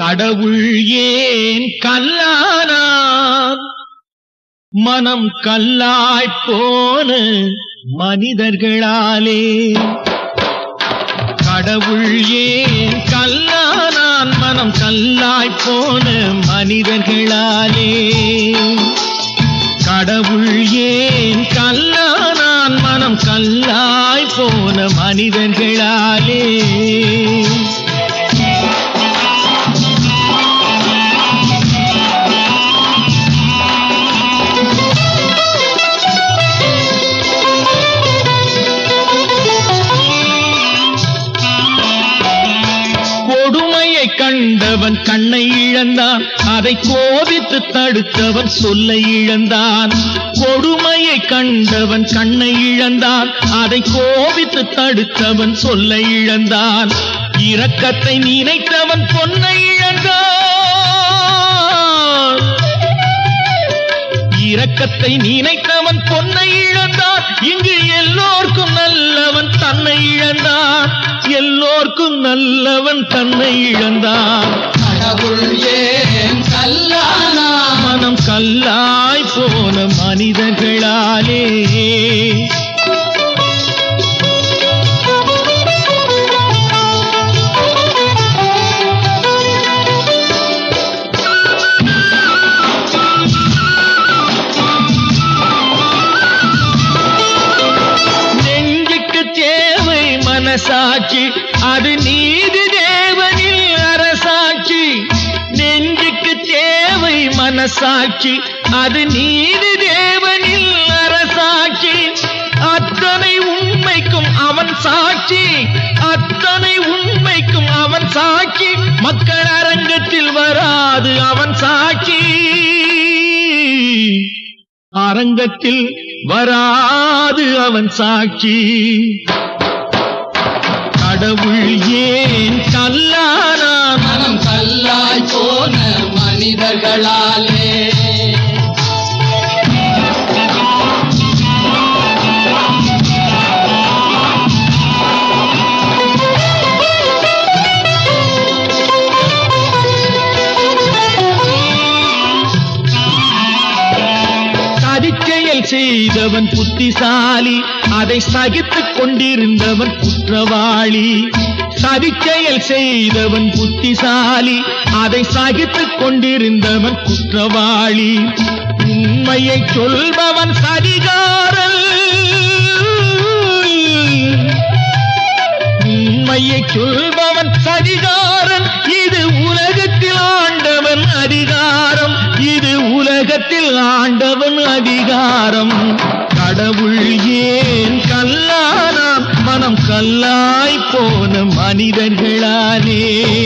கடவுள் ஏன் கல்லானார்? மனம் கல்லாய் போன மனிதர்களாலே. கடவுள் ஏன் கல்லானான் மனம் கல்லாய் போன மனிதர்களாலே. கடவுள் ஏன் கல்லானான் மனம் கல்லாய் போன மனிதர்களாலே. கண்டவன் கண்ணை இழந்தான். அதை கோபித்து தடுத்தவன் சொல்லை இழந்தான். கொடுமையை கண்டவன் கண்ணை இழந்தான். அதை கோபித்து தடுத்தவன் சொல்லை இழந்தான். இரக்கத்தை நினைத்தவன் பொன்னை இழந்தான். இரக்கத்தை நினைத்தவன் பொன்னை இழந்தான் இங்கு எல்லோர்க்கும் நல்லவன் தன்னை இழந்தான் எல்லோர்க்கும் நல்லவன் தன்னை இழந்தான் மனம் கல்லாய் போன மனிதர்களாலே. மனசாட்சி அது நீதி தேவனில் அரசாட்சி. நெஞ்சுக்கு தேவை மனசாட்சி. அது நீதி தேவனில் அரசாட்சி. அத்தனை உண்மைக்கும் அவன் சாட்சி. அத்தனை உண்மைக்கும் அவன் சாட்சி. மக்கள் அரங்கத்தில் வராது அவன் சாட்சி. அரங்கத்தில் வராது அவன் சாட்சி. கடவுள் ஏன் கல்லானான் மனம் கல்லாய் போன மனிதர்களாலே. செய்தவன் புத்திசாலி அதை சகித்துக் கொண்டிருந்தவன் குற்றவாளி. சதிச்செயல் செய்தவன் புத்திசாலி அதை சகித்துக் கொண்டிருந்தவன் குற்றவாளி. உண்மையை சொல்பவன் சதிகாரல் உண்மையை சொல்பவன் சதிகாரன். இது உலகத்தில் ஆண்டவன் அதிகாரம் உலகத்தில் ஆண்டவன் அதிகாரம். கடவுள் ஏன் கல்லானாம் மனம் கல்லாய் போன மனிதர்களானே.